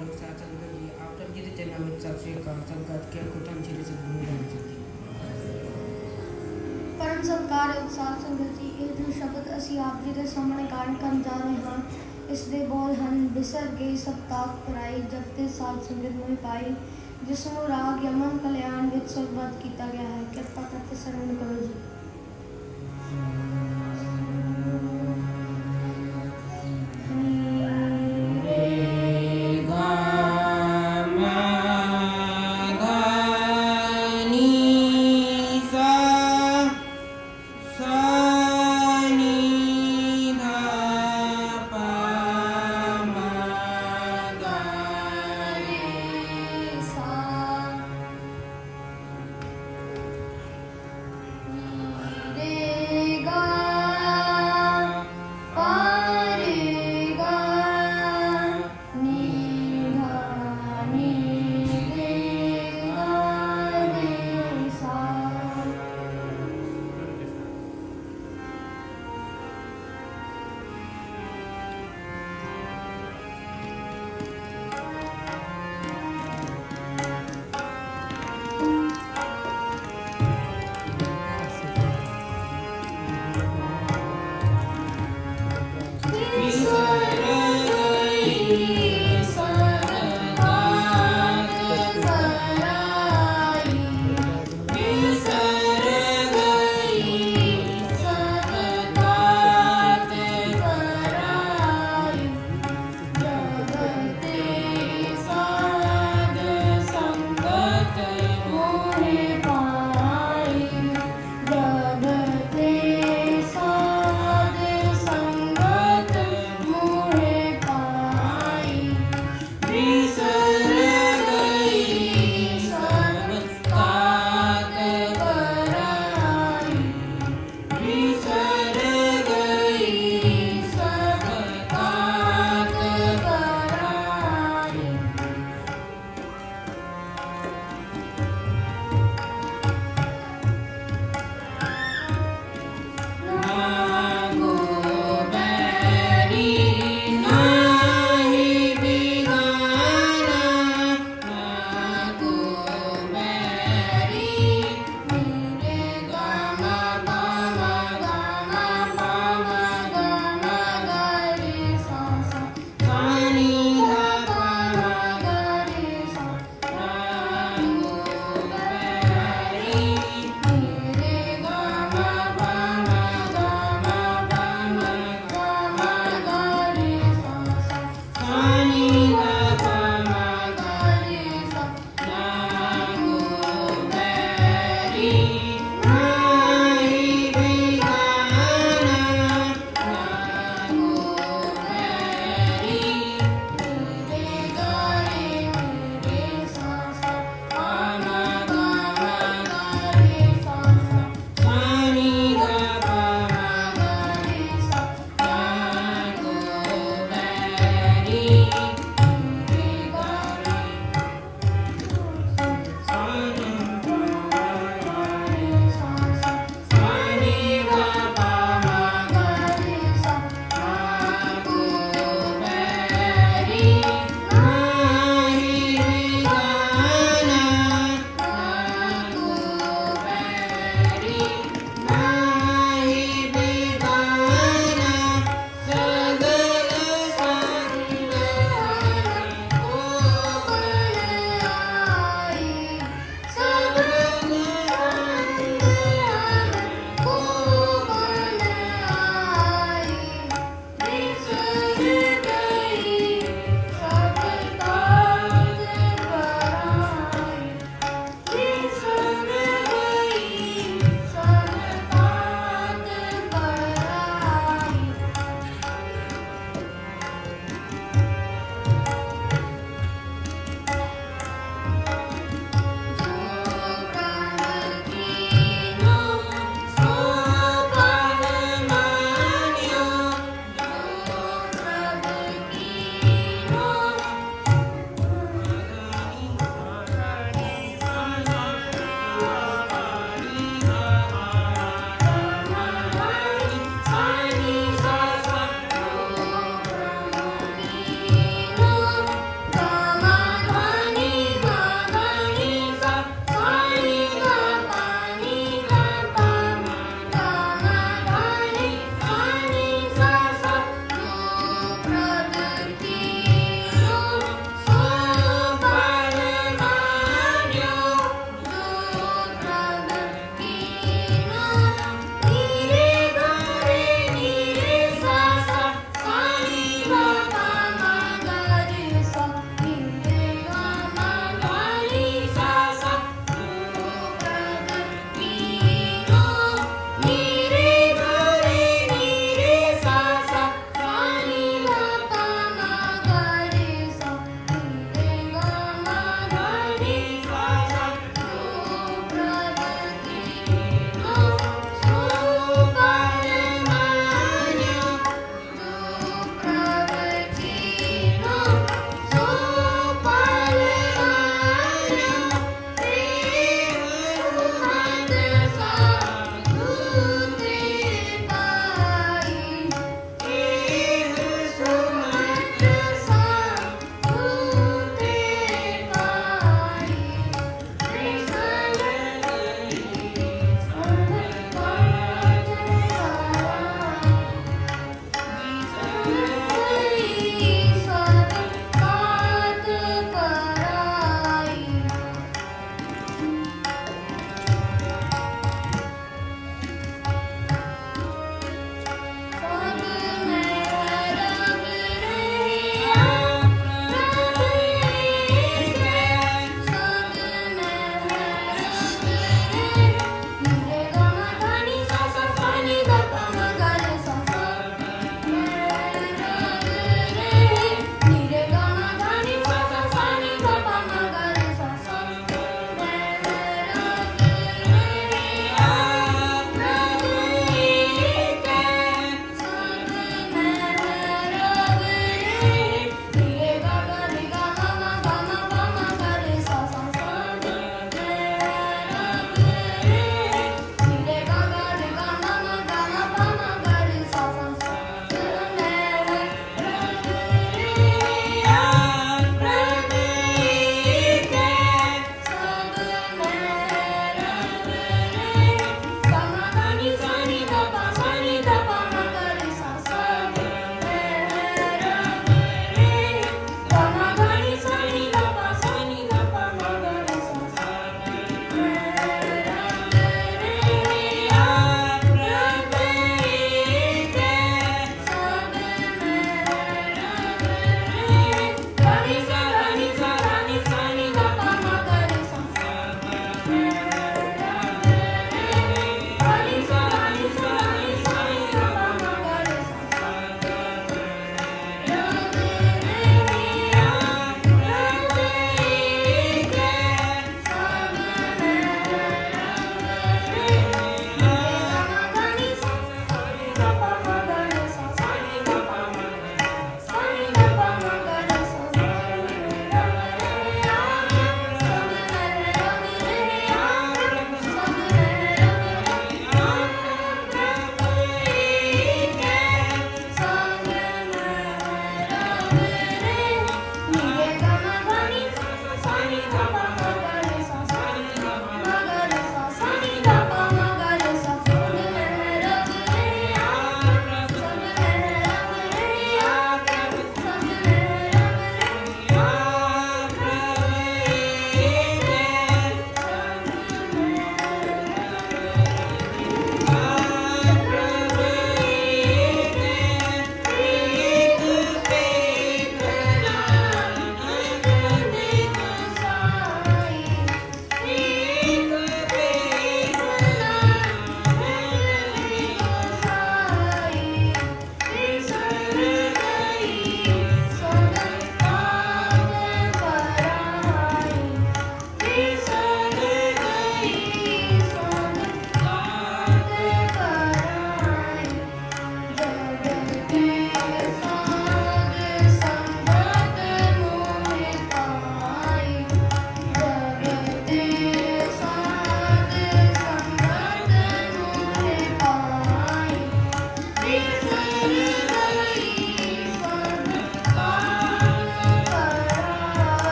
ਖਾਲਸਾ ਸੰਗਤ ਜੀ ਆਪ ਜੀ ਦੇ ਚਰਨਾਂ ਵਿੱਚ ਸਤਿ ਸ੍ਰੀ ਅਕਾਲ ਸੰਗਤ ਕੇ ਖੁਤਮ ਸ਼੍ਰੀ ਸਤਿਗੁਰੂ ਰਾਮਚੰਦਰ ਜੀ ਪਰਮ ਸਤਿਕਾਰ ਉਤਸਾਹ ਸੰਗਤ ਜੀ, ਇਹ ਜੋ ਸ਼ਬਦ ਅਸੀਂ ਆਪ ਜੀ ਦੇ ਸਾਹਮਣੇ ਗਾਇਨ ਕਰਨ ਜਾ ਰਹੇ ਹਾਂ, ਇਸ ਦੇ ਬੋਲ ਹਨ, ਬਿਸਰ ਗਈ ਸਭ ਤਾਕ ਪਰਾਈ ਜਬ ਤੇ ਸਾਧ ਸੰਗਤ ਮੋਹਿ ਪਾਈ ਜਿਸ ਨੂੰ ਰਾਗ ਯਮਨ ਕਲਿਆਣ ਵਿੱਚ ਸਰਬੱਤ ਕੀਤਾ ਗਿਆ ਹੈ, ਕਿਰਪਾ ਕਰਕੇ ਸਰਵਣ ਕਰੋ ਜੀ।